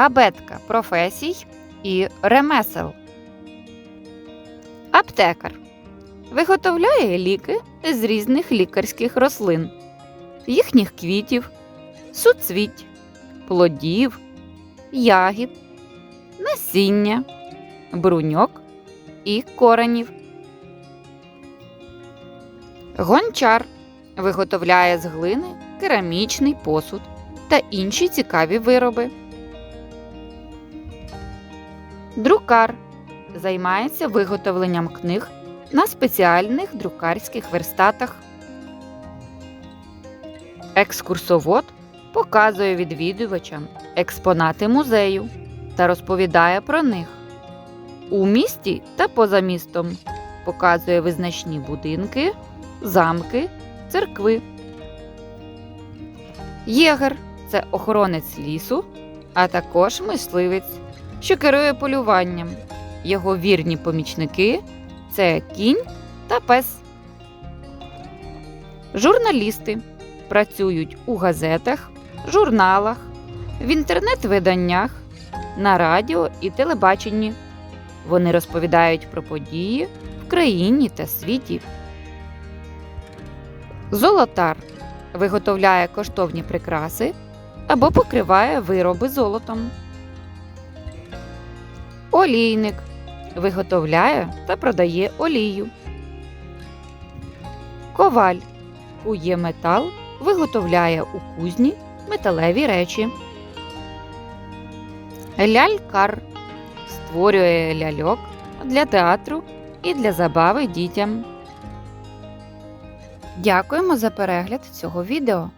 абетка професій і ремесел. Аптекар виготовляє ліки з різних лікарських рослин, їхніх квітів, суцвіть, плодів, ягід, насіння, бруньок і коренів. Гончар виготовляє з глини керамічний посуд та інші цікаві вироби. Друкар займається виготовленням книг на спеціальних друкарських верстатах. Екскурсовод показує відвідувачам експонати музею та розповідає про них. У місті та поза містом показує визначні будинки, замки, церкви. Єгер це охоронець лісу, а також мисливець, що керує полюванням. Його вірні помічники це кінь та пес. Журналісти працюють у газетах, журналах, в інтернет-виданнях, на радіо і телебаченні. Вони розповідають про події в країні та світі. Золотар виготовляє коштовні прикраси або покриває вироби золотом. Олійник виготовляє та продає олію. Коваль кує метал, виготовляє у кузні металеві речі. Лялькар створює ляльок для театру і для забави дітям. Дякуємо за перегляд цього відео.